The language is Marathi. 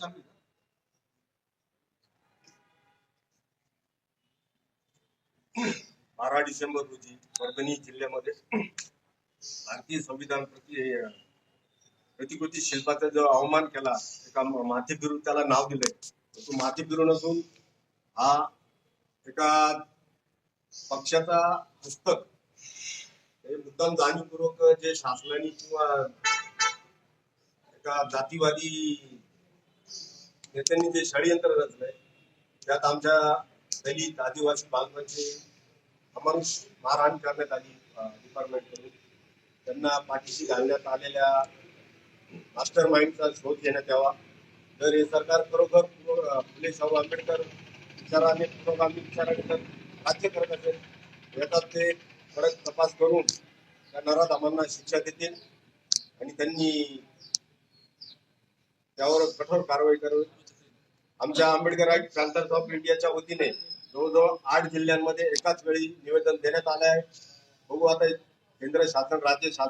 चालू बारा डिसेंबर रोजी परभणी जिल्ह्यामध्ये भारतीय संविधान प्रति प्रतिकृती शिल्पाचा जो अवमान केला एका माथेबिरू त्याला नाव दिले तो माथेबिरू नसून हा एका पक्षाचा हस्तक. हे मुद्दाम जाणीवपूर्वक जे शासनाने किंवा एका जातीवादी नेत्यांनी जे षडयंत्र रचलंय त्यात आमच्या दलित आदिवासी बांधवांचे अमानुष मारहाण करण्यात आली डिपार्टमेंटकडून त्यांना पाठीशी घालण्यात आलेल्या मास्टर माइंडचा शोध घेण्यात यावा. तर हे सरकार खरोखर फुले शाहू आंबेडकर विचाराने पुरोगामी विचाराने तर राज्य करत असेल. याचा ते कडक तपास करून त्या नराधामांना शिक्षा देतील आणि त्यांनी त्यावर कठोर कारवाई करावी आमच्या आंबेडकर सेंटर ऑफ इंडियाच्या वतीने जवळजवळ आठ जिल्ह्यांमध्ये एकाच वेळी निवेदन देण्यात आले आहे. बघू आता केंद्र शासन राज्य शासन